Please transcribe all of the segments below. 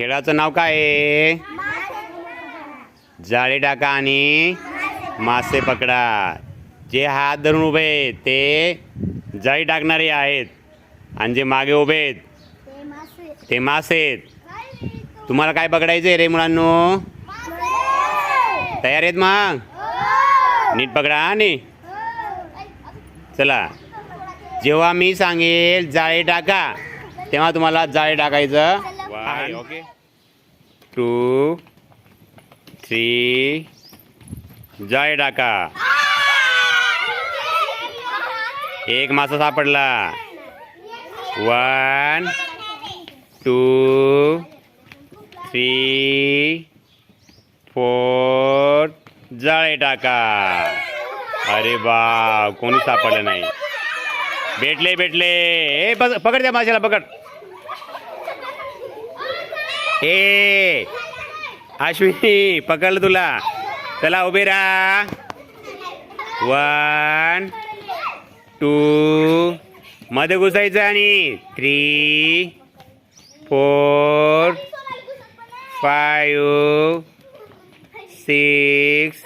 खेळाचं नाव काय आहे? जाळी टाका आणि मासे पकडा. जे हात धरून उभे आहेत ते जाळी टाकणारे आहेत. आणि जे मागे उभे आहेत ते मासे आहेत. तुम्हाला काय पकडायचं आहे रे मुलांनो? तयार आहेत मग? नीट पकडा आणि चला. जेव्हा मी सांगेल जाळी टाका तेव्हा तुम्हाला जाळी टाकायचं वन ओके टू थ्री जाळी टाका एक मासा सापडला. वन टू थ्री फोर जाळे टाका अरे बा कोणी सापडलं नाही. भेटले भेटले. ए पक पकड त्या माशाला पकड. ए अश्विनी पकडलं तुला. चला उभे राहा. वन टू मध्ये घुसायचं आणि थ्री फोर फायू सिक्समध्ये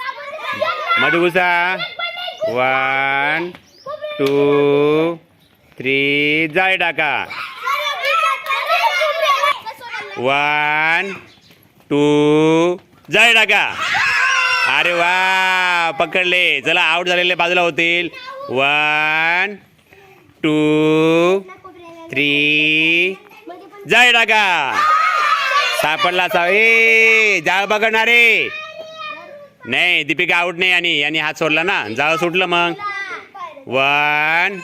घुसा. वन टू थ्री जाय टाका. वन टू जय टाका अरे वा पकडले. चला आउट झालेले बाजूला होतील. वन टू थ्री जय टाका सापडला सा ए जाळ पकडणारे नाही दीपिका आउट नाही आणि यांनी हात सोडला ना. जाळ सुटलं मग. One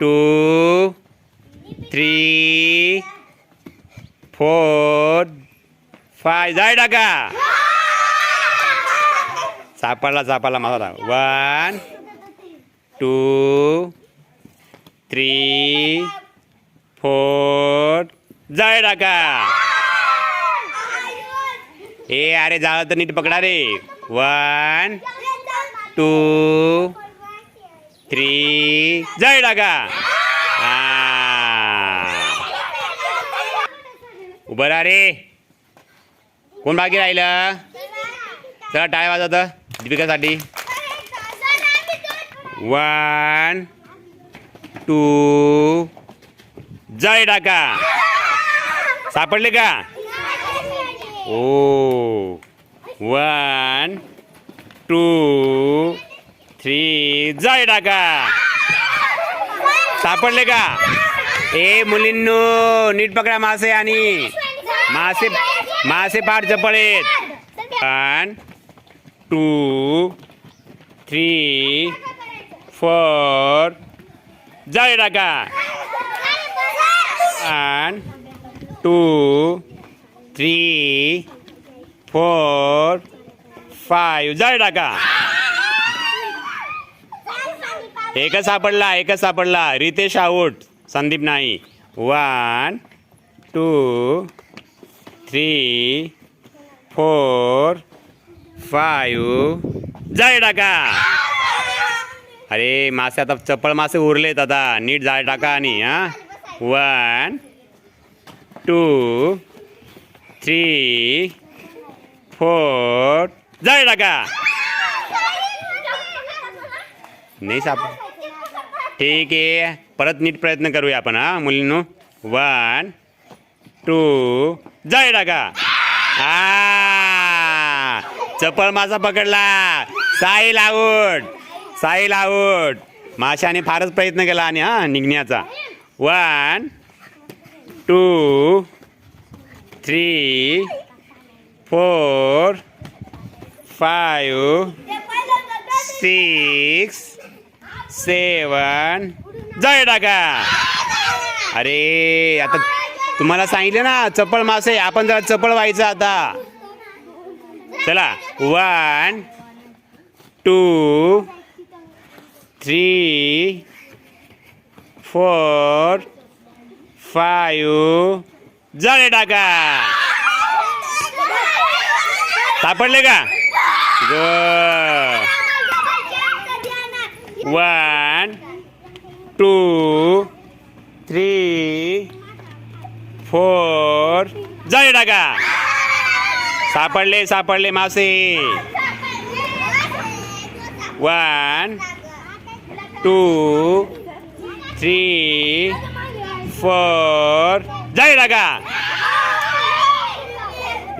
two three four five जाय टाका सापडला सापडला माझा वन टू थ्री फोर जाय टाका ए अरे जाळ तर नीट पकडा रे. वन टू थ्री जाय टाका उभं राहा रे. कोण बाकी राहिलं? चला टाय वाजवत दीपिकासाठी. वन टू जय टाका सापडले का? ओ. वन टू थ्री जय टाका सापडले का? ए मुलींनो नीट पकडा मासे आणि. मासे मासे फार जपळ आहेत वन टू थ्री फोर. जाळे टाका one two three four five. जाळे टाका एकच सापडला एकच सापडला. रितेश आऊट संदीप नाही. One two three four five जाळे टाका अरे मासे आता चप्पल मासे उरलेत आता. नीट जाळे टाका आणि हा. वन टू थ्री फोर जाळे टाका नाही साप. ठीक आहे. परत नीट प्रयत्न करूया आपण हा मुलींनो. वन टू जय टाका हा चपळ मासा पकडला. साई आऊट. साईल आऊट. माशाने फारच प्रयत्न केला आणि हा निघण्याचा. One two three four five six seven जय टाका अरे आता तुम्हाला सांगितलं ना चपळ मासे आपण जरा चपळ व्हायचं आता. चला. One two three four five जळे टाका सापडले का? ग वन टू थ्री फोर. जय टाका सापडले सापडले मासे वन टू थ्री फोर. जय टाका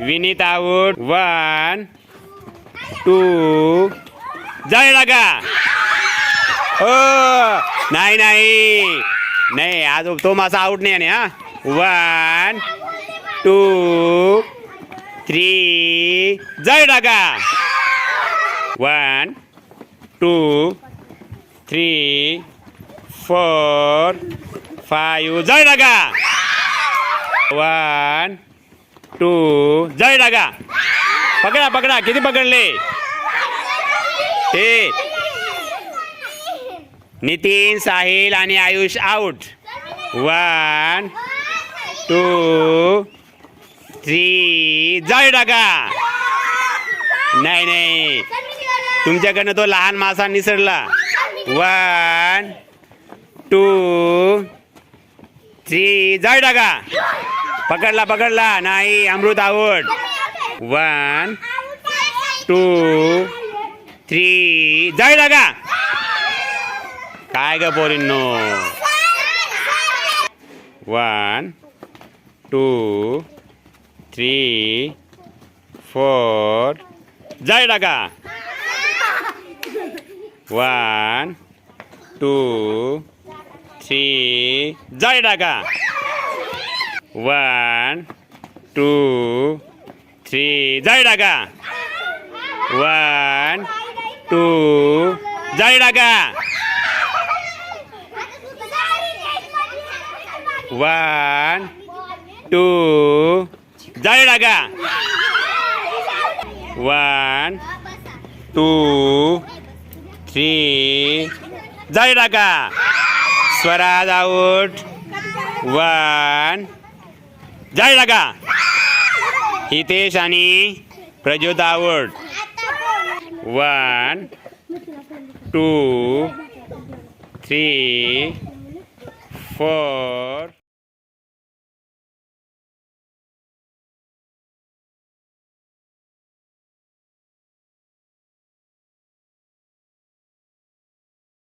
विनीत आऊट. One two. जय टाका हो नाही नाही. नाही आज तो मासा आऊट नाही आणि हा? वन टू थ्री जय Daga. One two three four five जय डागा. वन टू जय डागा. पकडा पकडा. किती पकडले? ते नितीन साहिल आणि Ayush out one two three. जाळी टाका नाही नाही. तुमच्याकडनं तो लहान मासा निसरला. One two three. जाळी टाका पकडला पकडला. नाही अमृत आवड. One two three. जाळी टाका काय ग पोरींनो? वन टू थ्री फोर जाळी टाका वन टू थ्री जाळी टाका वन टू थ्री जाळी टाका वन टू जाळी टाका वन टू. जाय डागा. वन टू थ्री जाय डागा. स्वराज आऊट वन जाय डागा. हितेश आणि Prajyot out one two three four